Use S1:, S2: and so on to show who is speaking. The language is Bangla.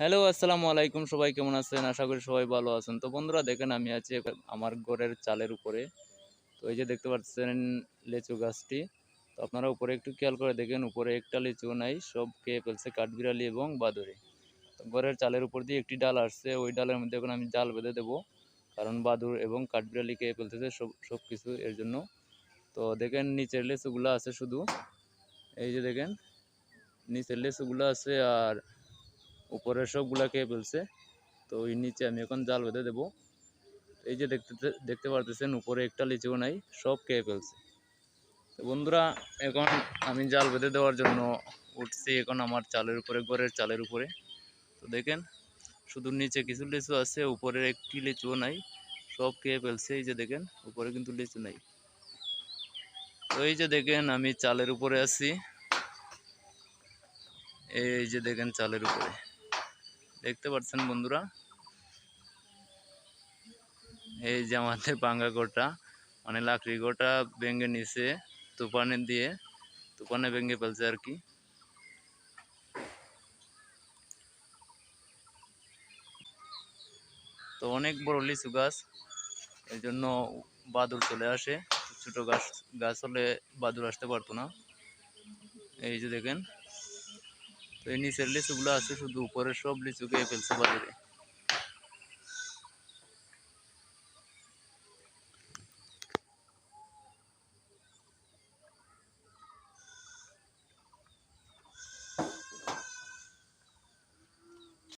S1: হ্যালো, আসসালামু আলাইকুম। সবাই কেমন আছেন? আশা করি সবাই ভালো আছেন। তো বন্ধুরা, দেখেন আমি আছি আমার ঘরের চালের উপরে। তো এই যে দেখতে পাচ্ছেন লেচু গাছটি। তো আপনারা উপরে একটু খেয়াল করে দেখেন, উপরে একটা লিচু নাই, সব খেয়ে ফেলছে কাঠবিড়ালি এবং বাদুরে তো ঘরের চালের উপর দিয়ে একটি ডাল আসছে, ওই ডালের মধ্যে এখন আমি জাল বেঁধে দেবো। কারণ বাদুর এবং কাঠবিড়ালি খেয়ে ফেলতেছে সব সব কিছু এর জন্য। তো দেখেন, নিচের লেচুগুলো আছে শুধু। এই যে দেখেন, নিচের লেচুগুলো আছে আর উপরের সবগুলা খেয়ে ফেলছে। তো ওই নিচে আমি এখন জাল বেঁধে দেবো। এই যে দেখতে দেখতে পারতেছেন, উপরে একটা লিচুও নাই সব খেয়ে ফেলছে। তো বন্ধুরা, এখন আমি জাল বেঁধে দেওয়ার জন্য উঠছি এখন আমার চালের উপরে, ঘরের চালের উপরে। তো দেখেন, শুধু নিচে কিছু লিচু আছে, উপরের একটি লিচুও নাই সব খেয়ে ফেলছে। এই যে দেখেন, উপরে কিন্তু লিচু নাই। তো এই যে দেখেন, আমি চালের উপরে আছি। এই যে দেখেন, চালের উপরে। দেখতে পাচ্ছেন বন্ধুরা? এই যে আমাদের ভাঙ্গা গোটা মানে লাকড়ি গোটা ভেঙে নিছে তুফানে দিয়ে, তুফানে ভেঙে ফেলছে আর কি। তো অনেক বড় লিচু গাছ, এই জন্য বাদুর চলে আসে। ছোট গাছ গাছ হলে বাদুর আসতে পারতো না। এই যে দেখেন তো এই নিচের লিচুগুলো আছে শুধু উপরের সব লিচু খেয়ে ফেলছে বাদুরে